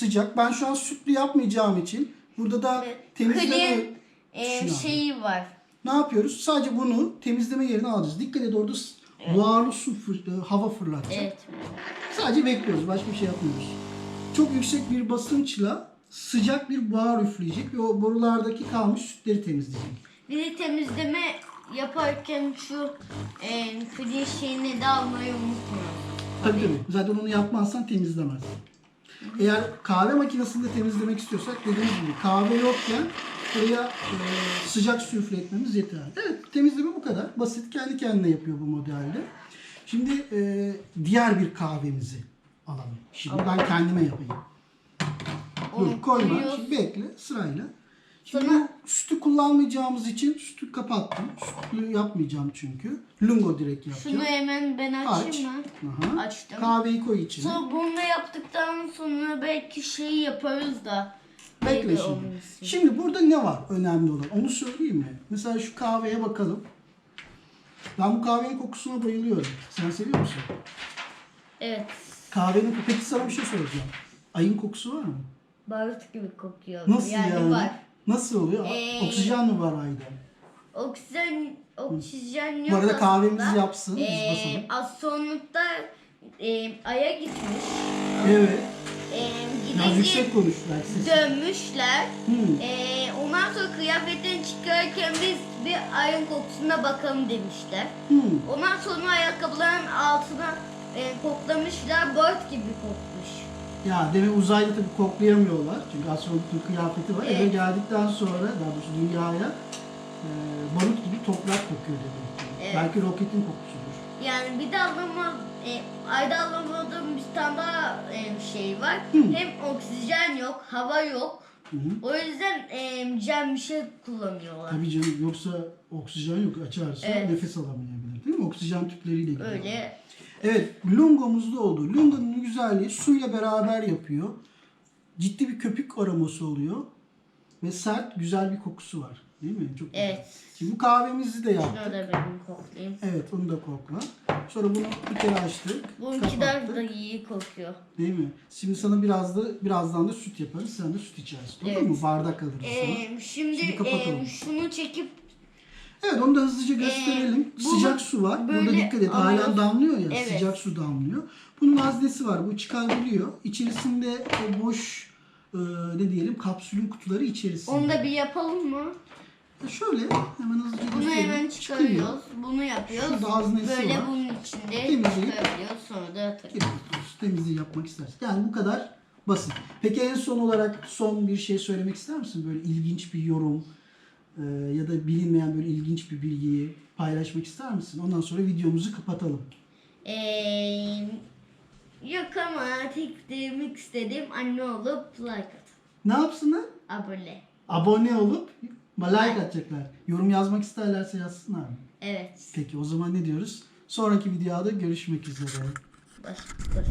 sıcak. Ben şu an sütlü yapmayacağım için burada da temizleme e, şeyi var. ne yapıyoruz? Sadece bunu temizleme yerine alacağız. Dikkat et orada s- buharlı su fır- e, hava fırlatacak. Evet. Sadece bekliyoruz. Başka bir şey yapmıyoruz. Çok yüksek bir basınçla sıcak bir buhar üfleyecek ve o borulardaki kalmış sütleri temizleyecek. Bir de temizleme yaparken şu e, klin şeyini de almayı unutma. Tabii tabii. Zaten onu yapmazsan temizlemez. Eğer kahve makinesinde temizlemek istiyorsak dediğimiz gibi kahve yokken buraya e, sıcak su üfletmemiz yeterli. Evet temizleme bu kadar. Basit kendi kendine yapıyor bu modelde. Şimdi e, diğer bir kahvemizi alalım. Şimdi ben kendime yapayım. Dur koyma. Şimdi bekle sırayla. Sonra- sütü kullanmayacağımız için sütü kapattım. Sütlü yapmayacağım çünkü. Lungo direkt yapacağım. Şunu hemen ben Aç. açayım mı? Aha. Açtım. Kahveyi koy içine. Sonra bunu yaptıktan sonra belki şeyi yaparız da. Bekle neydi şimdi. Şimdi burada ne var önemli olan? Onu söyleyeyim mi? Mesela şu kahveye bakalım. Ben bu kahvenin kokusuna bayılıyorum. Sen seviyor musun? Evet. Kahvenin Peki sana bir şey soracağım. Ayın kokusu var mı? Barut gibi kokuyor. Nasıl yani? var. Nasıl oluyor? Ee, Oksijen mi var ayda? Oksijen, oksijen yok Bu arada kahvemizi yapsın. Biz Ee, basalım. astronotlar e, Ay'a gitmiş. Evet. E, Biraz yüksek konuş ver sesi. dönmüşler. Hmm. E, ondan sonra kıyafetten çıkarken biz bir ayın kokusuna bakalım demişler. Hmm. Ondan sonra ayakkabıların altına e, koklamışlar. Barut gibi kokmuş. Ya demek uzayda tabii koklayamıyorlar. Çünkü astronotun kıyafeti var. Eve Evet. geldikten sonra daha doğrusu dünyaya e, barut gibi toprak kokuyor demek ki. Evet. Belki roketin kokusudur. Yani bir de anlama, e, ayda anlamadığım bir tane daha e, şey var. Hı. Hem oksijen yok, hava yok. Hı hı. O yüzden e, cam bir şey kullanıyorlar. Tabii canım yoksa oksijen yok açarsa Evet. nefes alamayabilir mi? Oksijen tüpleriyle gidiyor. Öyle. Evet lungomuzda oldu. Lungonun güzelliği suyla beraber yapıyor. Ciddi bir köpük aroması oluyor. Ve sert güzel bir kokusu var. Değil mi? Çok güzel. Evet. Şimdi bu kahvemizi de yaptık. Şunu da benim koklayayım. Evet onu da kokla. Sonra bunu bir kere açtık. Bununki daha kapattık. da iyi kokuyor. Değil mi? Şimdi sana biraz da birazdan da süt yaparız. Sen de süt içersin. Olur Evet. mu? Bardak alırız sana. E, şimdi Şimdi kapatalım. e, şunu çekip Evet onu da hızlıca gösterelim. Ee, sıcak su var. Burada dikkat et. Hala alıyoruz. damlıyor ya. Evet. Sıcak su damlıyor. Bunun haznesi var. Bu çıkarılıyor. İçerisinde o boş e, ne diyelim kapsülün kutuları içerisinde. onu da bir yapalım mı? Şöyle hemen hızlıca Bunu gösterelim. hemen Çıkıyor. çıkarıyoruz. Bunu yapıyoruz. Şurada haznesi Böyle var. bunun içinde Temizleyip- çıkarıyoruz. Sonra da atıyoruz. Temizliği yapmak istersen. Yani bu kadar basit. Peki en son olarak son bir şey söylemek ister misin? Böyle ilginç bir yorum e, ya da bilinmeyen böyle ilginç bir bilgiyi paylaşmak ister misin? Ondan sonra videomuzu kapatalım. Ee, yok ama tek demek istediğim anne olup like at. Ne yapsınlar? Abone. Abone olup like atacaklar. Yorum yazmak isterlerse yazsınlar mı? Evet. Peki o zaman ne diyoruz? Sonraki videoda görüşmek üzere. Baş, baş.